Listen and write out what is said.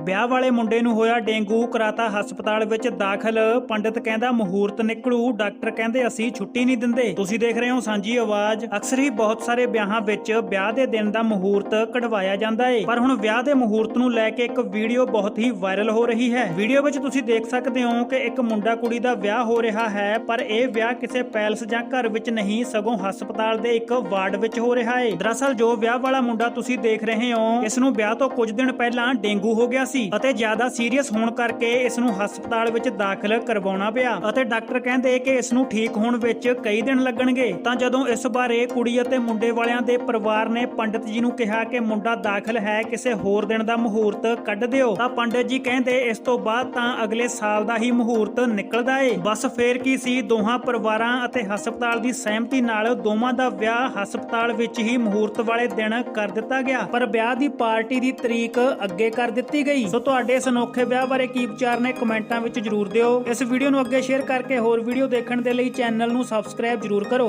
ਵਿਆਹ ਵਾਲੇ ਮੁੰਡੇ ਨੂੰ ਹੋਇਆ ਡੇਂਗੂ, ਕਰਾਤਾ ਹਸਪਤਾਲ ਵਿੱਚ ਦਾਖਲ। ਪੰਡਿਤ ਕਹਿੰਦਾ, ਮੁਹੂਰਤ ਨਿਕਲੂ, ਡਾਕਟਰ ਕਹਿੰਦੇ, ਅਸੀਂ ਛੁੱਟੀ ਨਹੀਂ ਦਿੰਦੇ। ਤੁਸੀਂ ਦੇਖ ਰਹੇ ਹੋ ਸਾਂਝੀ ਆਵਾਜ਼। ਅਕਸਰ ਹੀ ਬਹੁਤ ਸਾਰੇ ਵਿਆਹਾਂ ਵਿੱਚ ਵਿਆਹ ਦੇ ਦਿਨ ਦਾ ਮੁਹੂਰਤ ਕਢਵਾਇਆ ਜਾਂਦਾ ਹੈ ਪਰ ਹੁਣ ਵਿਆਹ ਦੇ ਮੁਹੂਰਤ ਨੂੰ ਲੈ ਕੇ ਇੱਕ ਵੀਡੀਓ ਬਹੁਤ ਹੀ ਵਾਇਰਲ ਹੋ ਰਹੀ ਹੈ। ਵੀਡੀਓ ਵਿੱਚ ਤੁਸੀਂ ਦੇਖ ਸਕਦੇ ਹੋ ਕਿ ਇੱਕ ਮੁੰਡਾ ਕੁੜੀ ਦਾ ਵਿਆਹ ਹੋ ਰਿਹਾ ਹੈ, ਪਰ ਇਹ ਵਿਆਹ ਕਿਸੇ ਪੈਲਸ ਜਾਂ ਘਰ ਵਿੱਚ ਨਹੀਂ, ਸਗੋਂ ਹਸਪਤਾਲ ਦੇ ਇੱਕ ਵਾਰਡ ਵਿੱਚ ਹੋ ਰਿਹਾ ਏ। ਦਰਅਸਲ ਜੋ ਵਿਆਹ ਵਾਲਾ ਮੁੰਡਾ ਤੁਸੀਂ ਦੇਖ ਰਹੇ ਹੋ, ਇਸ ਨੂੰ ਵਿਆਹ ਤੋਂ ਕੁਝ ਦਿਨ ਪਹਿਲਾਂ ਡੇਂਗੂ ਹੋ ਗਿਆ ਸੀ ਅਤੇ ਜ਼ਿਆਦਾ ਸੀਰੀਅਸ ਹੋਣ ਕਰਕੇ ਇਸ ਨੂੰ ਹਸਪਤਾਲ ਵਿੱਚ ਦਾਖਲ ਕਰਵਾਉਣਾ ਪਿਆ ਅਤੇ ਡਾਕਟਰ ਕਹਿੰਦੇ ਕਿ ਇਸ ਨੂੰ ਠੀਕ ਹੋਣ ਵਿੱਚ ਕਈ ਦਿਨ ਲੱਗਣਗੇ। ਤਾਂ ਜਦੋਂ ਇਸ ਬਾਰੇ ਕੁੜੀ ਅਤੇ ਮੁੰਡੇ ਵਾਲਿਆਂ ਦੇ ਪਰਿਵਾਰ ਨੇ ਪੰਡਿਤ ਜੀ ਨੂੰ ਕਿਹਾ ਕਿ ਮੁੰਡਾ ਦਾਖਲ ਹੈ ਕਿਸੇ ਹੋਰ ਦਿਨ ਦਾ ਮੁਹੂਰਤ ਕੱਢ ਦਿਓ, ਤਾਂ ਪੰਡਿਤ ਜੀ ਕਹਿੰਦੇ ਇਸ ਤੋਂ ਬਾਅਦ ਤਾਂ ਅਗਲੇ ਸਾਲ ਦਾ ਹੀ ਮੁਹੂਰਤ ਨਿਕਲਦਾ ਏ। ਬਸ ਫੇਰ ਕੀ ਸੀ, ਦੋਹਾਂ ਪਰਿਵਾਰਾਂ ਅਤੇ ਹਸਪਤਾਲ ਦੀ ਸਹਿਮਤੀ ਨਾਲ ਦੋਵਾਂ ਦਾ ਵਿਆਹ ਹਸਪਤਾਲ ਵਿੱਚ ਹੀ ਮੁਹੂਰਤ ਵਾਲੇ ਦਿਨ ਕਰ ਦਿੱਤਾ ਗਿਆ। ਪਰ ਵਿਆਹ ਦੀ ਪਾਰਟੀ ਦੀ ਤਰੀਕ ਅੱਗੇ ਕਰ ਦਿੱਤੀ ਗਈ। ਸੋ ਤੁਹਾਡੇ ਇਸ ਅਨੋਖੇ ਵਿਆਹ ਬਾਰੇ ਕੀ ਵਿਚਾਰ ਨੇ ਕਮੈਂਟਾਂ ਵਿੱਚ ਜਰੂਰ ਦਿਓ। ਇਸ ਵੀਡੀਓ ਨੂੰ ਅੱਗੇ ਸ਼ੇਅਰ ਕਰਕੇ ਹੋਰ ਵੀਡੀਓ ਦੇਖਣ ਦੇ ਲਈ ਚੈਨਲ ਨੂੰ ਸਬਸਕ੍ਰਾਈਬ ਜਰੂਰ ਕਰੋ।